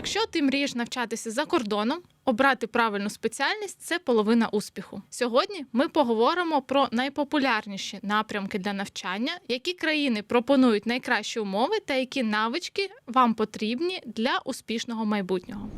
Якщо ти мрієш навчатися за кордоном, обрати правильну спеціальність це половина успіху. Сьогодні ми поговоримо про найпопулярніші напрямки для навчання, які країни пропонують найкращі умови та які навички вам потрібні для успішного майбутнього.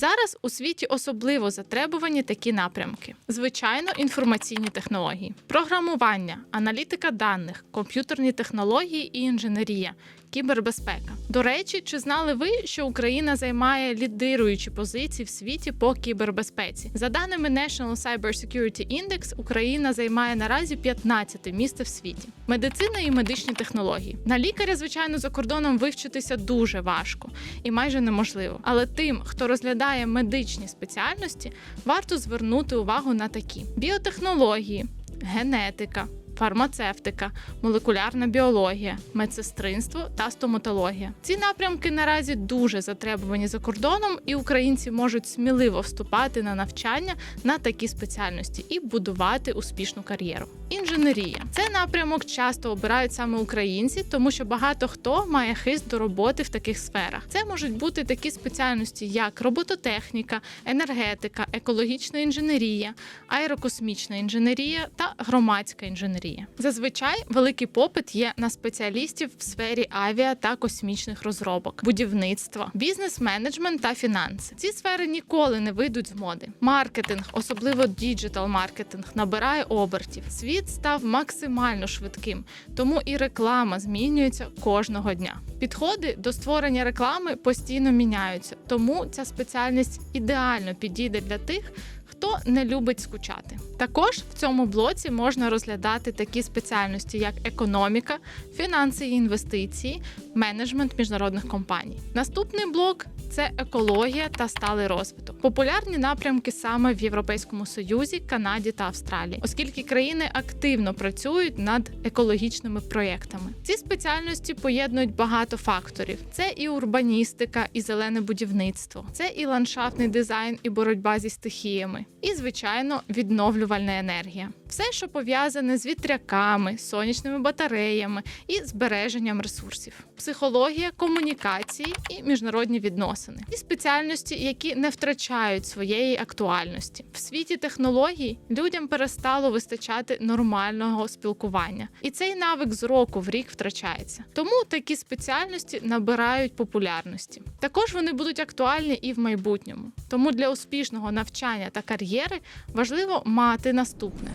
Зараз у світі особливо затребувані такі напрямки: звичайно, інформаційні технології, програмування, аналітика даних, комп'ютерні технології і інженерія, кібербезпека. До речі, чи знали ви, що Україна займає лідируючі позиції в світі по кібербезпеці? За даними National Cyber Security Index, Україна займає наразі 15 місце в світі. Медицина і медичні технології. На лікаря, звичайно, за кордоном вивчитися дуже важко і майже неможливо. Але тим, хто розглядає медичні спеціальності, варто звернути увагу на такі: біотехнології, генетика. Фармацевтика, молекулярна біологія, медсестринство та стоматологія. Ці напрямки наразі дуже затребувані за кордоном, і українці можуть сміливо вступати на навчання на такі спеціальності і будувати успішну кар'єру. Інженерія це напрямок часто обирають саме українці, тому що багато хто має хист до роботи в таких сферах. Це можуть бути такі спеціальності, як робототехніка, енергетика, екологічна інженерія, аерокосмічна інженерія та громадська інженерія. Зазвичай великий попит є на спеціалістів в сфері авіа та космічних розробок, будівництва, бізнес-менеджмент та фінанси. Ці сфери ніколи не вийдуть з моди. Маркетинг, особливо діджитал маркетинг, набирає обертів. Світ став максимально швидким, тому і реклама змінюється кожного дня. Підходи до створення реклами постійно міняються, тому ця спеціальність ідеально підійде для тих. Хто не любить скучати, також в цьому блоці можна розглядати такі спеціальності, як економіка, фінанси і інвестиції, менеджмент міжнародних компаній. Наступний блок це екологія та сталий розвиток. Популярні напрямки саме в Європейському Союзі, Канаді та Австралії, оскільки країни активно працюють над екологічними проєктами. Ці спеціальності поєднують багато факторів: це і урбаністика, і зелене будівництво, це і ландшафтний дизайн, і боротьба зі стихіями, і звичайно відновлювальна енергія. Все, що пов'язане з вітряками, сонячними батареями і збереженням ресурсів, психологія, комунікації і міжнародні відносини, і спеціальності, які не втрачають своєї актуальності в світі технологій. Людям перестало вистачати нормального спілкування, і цей навик з року в рік втрачається. Тому такі спеціальності набирають популярності. Також вони будуть актуальні і в майбутньому. Тому для успішного навчання та кар'єри важливо мати наступне.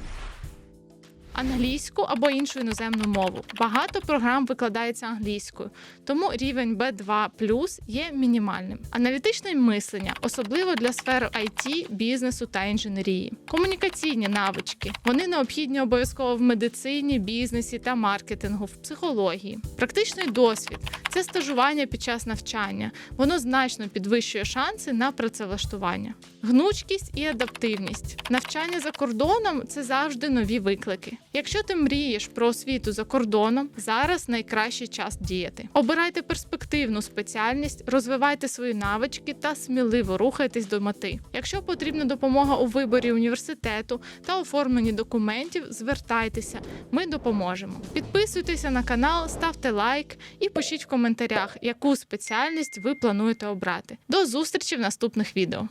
Англійську або іншу іноземну мову. Багато програм викладається англійською, тому рівень B2 є мінімальним. Аналітичне мислення, особливо для сфери IT, бізнесу та інженерії. Комунікаційні навички. Вони необхідні обов'язково в медицині, бізнесі та маркетингу, в психології. Практичний досвід це стажування під час навчання. Воно значно підвищує шанси на працевлаштування. Гнучкість і адаптивність. Навчання за кордоном це завжди нові виклики. Якщо ти мрієш про освіту за кордоном, зараз найкращий час діяти. Обирайте перспективну спеціальність, розвивайте свої навички та сміливо рухайтесь до мети. Якщо потрібна допомога у виборі університету та оформленні документів, звертайтеся, ми допоможемо. Підписуйтеся на канал, ставте лайк і пишіть в коментарях, яку спеціальність ви плануєте обрати. До зустрічі в наступних відео.